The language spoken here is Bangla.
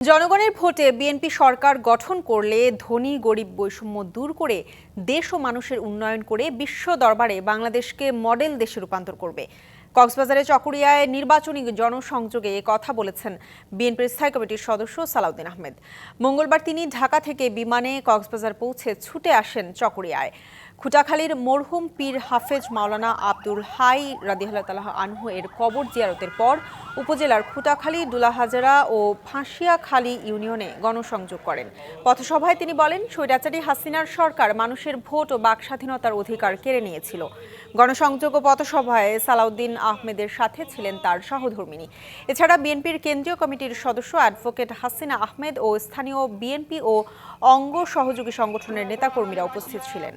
জনগণের ভোটে বিএনপি সরকার গঠন করলে ধনী, গরিব বৈষম্য দূর করে দেশ ও মানুষের উন্নয়ন করে বিশ্ব দরবারে বাংলাদেশকে মডেল দেশে রূপান্তর করবে। কক্সবাজারে চকরিয়ায় নির্বাচনী জনসংযোগে কথা বলেছেন বিএনপির স্থায়ী কমিটির সদস্য সালাউদ্দিন আহমেদ। মঙ্গলবার তিনি ঢাকা থেকে বিমানে কক্সবাজার পৌঁছে ছুটে আসেন চকরিয়ায় খুটাখালীর মরহুম পীর হাফেজ মাওলানা আব্দুল হাই রাদিহাল্লাহ তালাহ আনহু এর কবর জিয়ারতের পর উপজেলার খুটাখালী, দুলাহাজারা ও ফাঁসিয়াখালী ইউনিয়নে গণসংযোগ করেন। পথসভায় তিনি বলেন, স্বৈরাচারী হাসিনার সরকার মানুষের ভোট ও বাক স্বাধীনতার অধিকার কেড়ে নিয়েছিল। গণসংযোগ ও পথসভায় সালাউদ্দিন আহমেদের সাথে ছিলেন তার সহধর্মিনী। এছাড়া বিএনপির কেন্দ্রীয় কমিটির সদস্য অ্যাডভোকেট হাসিনা আহমেদ ও স্থানীয় বিএনপি ও অঙ্গ সহযোগী সংগঠনের নেতাকর্মীরা উপস্থিত ছিলেন।